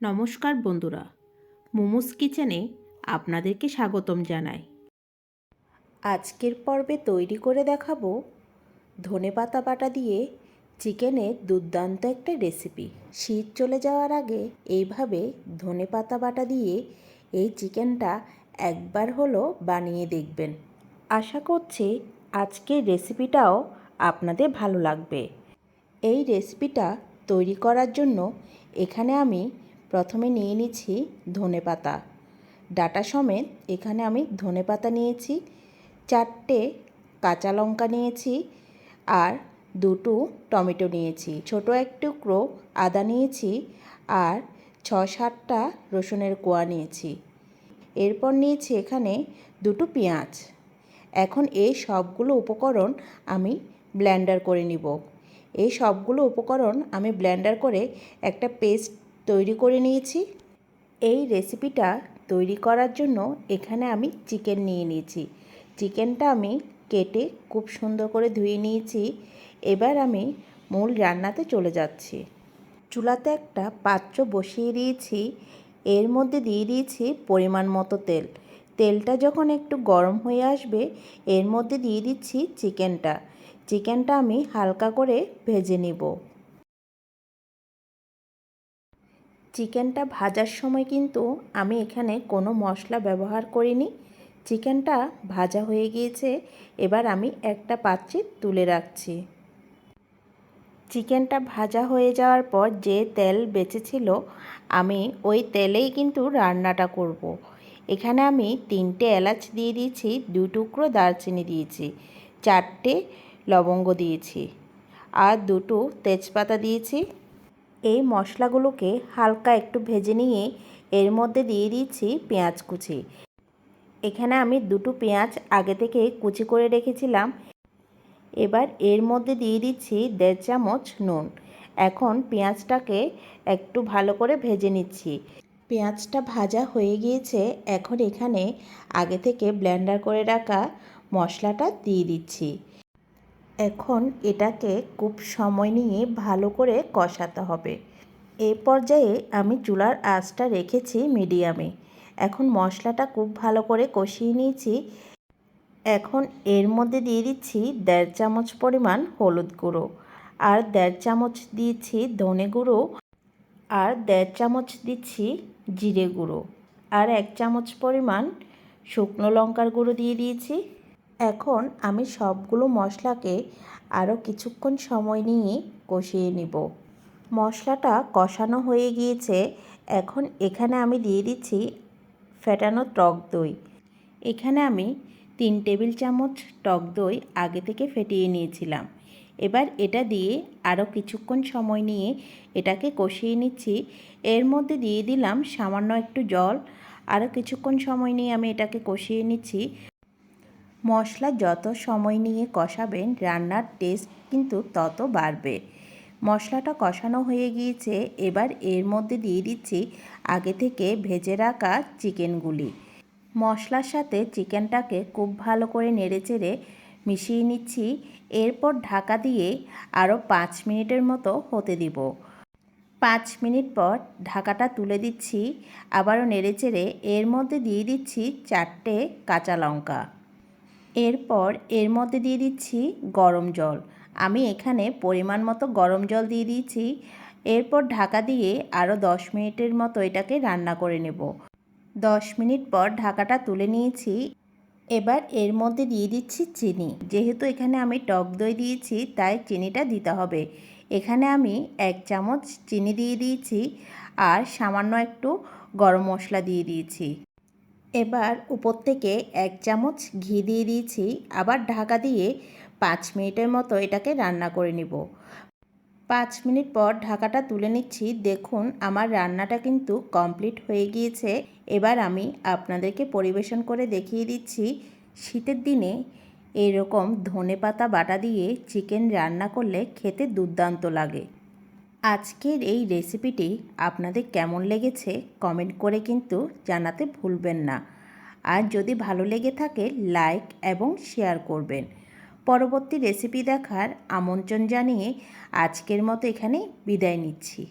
নমস্কার বন্ধুরা, মোমোস কিচেনে আপনাদেরকে স্বাগতম জানাই। আজকের পর্বে তৈরি করে দেখাবো ধনেপাতা বাটা দিয়ে চিকেনের দুর্দান্ত একটা রেসিপি। শীত চলে যাওয়ার আগে এইভাবে ধনেপাতা বাটা দিয়ে এই চিকেনটা একবার হলো বানিয়ে দেখবেন। আশা করছি আজকের রেসিপিটাও আপনাদের ভালো লাগবে। এই রেসিপিটা তৈরি করার জন্য এখানে আমি প্রথমে নিয়ে নিচ্ছি ধনে পাতা। ডাটা সমেত এখানে আমি ধনে পাতা নিয়েছি, চারটে কাঁচা লঙ্কা নিয়েছি আর দুটো টমেটো নিয়েছি। ছোট এক টুকরো আদা নিয়েছি আর ছ সাতটা রসুনের কোয়া নিয়েছি। এরপর নিয়েছি এখানে দুটো পেঁয়াজ। এখন এই সবগুলো উপকরণ আমি ব্লেন্ডার করে নিব। এই সবগুলো উপকরণ আমি ব্লেন্ডার করে একটা পেস্ট তৈরি করে নিয়েছি। এই রেসিপিটা তৈরি করার জন্য এখানে আমি চিকেন নিয়ে নিয়েছি। চিকেনটা আমি কেটে খুব সুন্দর করে ধুয়ে নিয়েছি। এবার আমি মূল রান্নাতে চলে যাচ্ছি। চুলাতে একটা পাত্র বসিয়ে দিয়েছি। এর মধ্যে দিয়ে দিয়েছি পরিমাণ মতো তেল। তেলটা যখন একটু গরম হয়ে আসবে, এর মধ্যে দিয়ে দিচ্ছি চিকেনটা। চিকেনটা আমি হালকা করে ভেজে নিব। চিকেনটা ভাজার সময় কিন্তু আমি এখানে কোনো মশলা ব্যবহার করিনি। চিকেনটা ভাজা হয়ে গিয়েছে, এবার আমি একটা পাত্রে তুলে রাখছি। চিকেনটা ভাজা হয়ে যাওয়ার পর যে তেল বেঁচেছিল, আমি ওই তেলেই কিন্তু রান্নাটা করব। এখানে আমি তিনটে এলাচ দিয়ে দিয়েছি, দু টুকরো দারচিনি দিয়েছি, চারটে লবঙ্গ দিয়েছি, আর দুটো তেজপাতা দিয়েছি। এই মশলাগুলোকে হালকা একটু ভেজে নিয়ে এর মধ্যে দিয়ে দিচ্ছি পেঁয়াজ কুচি। এখানে আমি দুটো পেঁয়াজ আগে থেকে কুচি করে রেখেছিলাম। এবার এর মধ্যে দিয়ে দিচ্ছি দেড় চামচ নুন। এখন পেঁয়াজটাকে একটু ভালো করে ভেজে নিচ্ছি। পেঁয়াজটা ভাজা হয়ে গিয়েছে। এখন এখানে আগে থেকে ব্লেন্ডার করে রাখা মশলাটা দিয়ে দিচ্ছি। এখন এটাকে খুব সময় নিয়ে ভালো করে কষাতে হবে। এ পর্যায়ে আমি চুলার আঁচটা রেখেছি মিডিয়ামে। এখন মশলাটা খুব ভালো করে কষিয়ে নিয়েছি। এখন এর মধ্যে দিয়ে দিচ্ছি দেড় চামচ পরিমাণ হলুদ গুঁড়ো, আর দেড় চামচ দিয়েছি ধনে গুঁড়ো, আর দেড় চামচ দিচ্ছি জিরে গুঁড়ো, আর এক চামচ পরিমাণ শুকনো লঙ্কার গুঁড়ো দিয়ে দিয়েছি। এখন আমি সবগুলো মশলাকে আরও কিছুক্ষণ সময় নিয়ে কষিয়ে নিব। মশলাটা কষানো হয়ে গিয়েছে। এখন এখানে আমি দিয়ে দিচ্ছি ফেটানো টক দই। এখানে আমি তিন টেবিল চামচ টক দই আগে থেকে ফেটিয়ে নিয়েছিলাম। এবার এটা দিয়ে আরও কিছুক্ষণ সময় নিয়ে এটাকে কষিয়ে নিচ্ছি। এর মধ্যে দিয়ে দিলাম সামান্য একটু জল। আরও কিছুক্ষণ সময় নিয়ে আমি এটাকে কষিয়ে নিচ্ছি। মশলা যত সময় নিয়ে কষাবেন, রান্নার টেস্ট কিন্তু তত বাড়বে। মশলাটা কষানো হয়ে গিয়েছে, এবার এর মধ্যে দিয়ে দিচ্ছি আগে থেকে ভেজে রাখা চিকেনগুলি। মশলার সাথে চিকেনটাকে খুব ভালো করে নেড়েচেড়ে মিশিয়ে নিচ্ছি, এরপর ঢাকা দিয়ে আরও পাঁচ মিনিটের মতো হতে দিব। পাঁচ মিনিট পর ঢাকাটা তুলে দিচ্ছি, আবারও নেড়েচেড়ে এর মধ্যে দিয়ে দিচ্ছি চারটে কাঁচা লঙ্কা। এরপর এর মধ্যে দিয়ে দিচ্ছি গরম জল। আমি এখানে পরিমাণ মতো গরম জল দিয়ে দিয়েছি। এরপর ঢাকা দিয়ে আরও দশ মিনিটের মতো এটাকে রান্না করে নেব। দশ মিনিট পর ঢাকাটা তুলে নিয়েছি। এবার এর মধ্যে দিয়ে দিচ্ছি চিনি। যেহেতু এখানে আমি টক দই দিয়েছি, তাই চিনিটা দিতে হবে। এখানে আমি এক চামচ চিনি দিয়ে দিয়েছি আর সামান্য একটু গরম মশলা দিয়ে দিয়েছি। এবার উপর থেকে এক চামচ ঘি দিয়ে দিয়েছি। আবার ঢাকা দিয়ে পাঁচ মিনিটের মতো এটাকে রান্না করে নিব। পাঁচ মিনিট পর ঢাকাটা তুলে নিচ্ছি। দেখুন, আমার রান্নাটা কিন্তু কমপ্লিট হয়ে গিয়েছে। এবার আমি আপনাদেরকে পরিবেশন করে দেখিয়ে দিচ্ছি। শীতের দিনে এরকম ধনে পাতা বাটা দিয়ে চিকেন রান্না করলে খেতে দুর্দান্ত লাগে। আজকের এই রেসিপিটি আপনাদের কেমন লেগেছে কমেন্ট করে কিন্তু জানাতে ভুলবেন না। আর যদি ভালো লেগে থাকে, লাইক এবং শেয়ার করবেন। পরবর্তী রেসিপি দেখার আমন্ত্রণ জানিয়ে আজকের মতো এখানে বিদায় নিচ্ছি।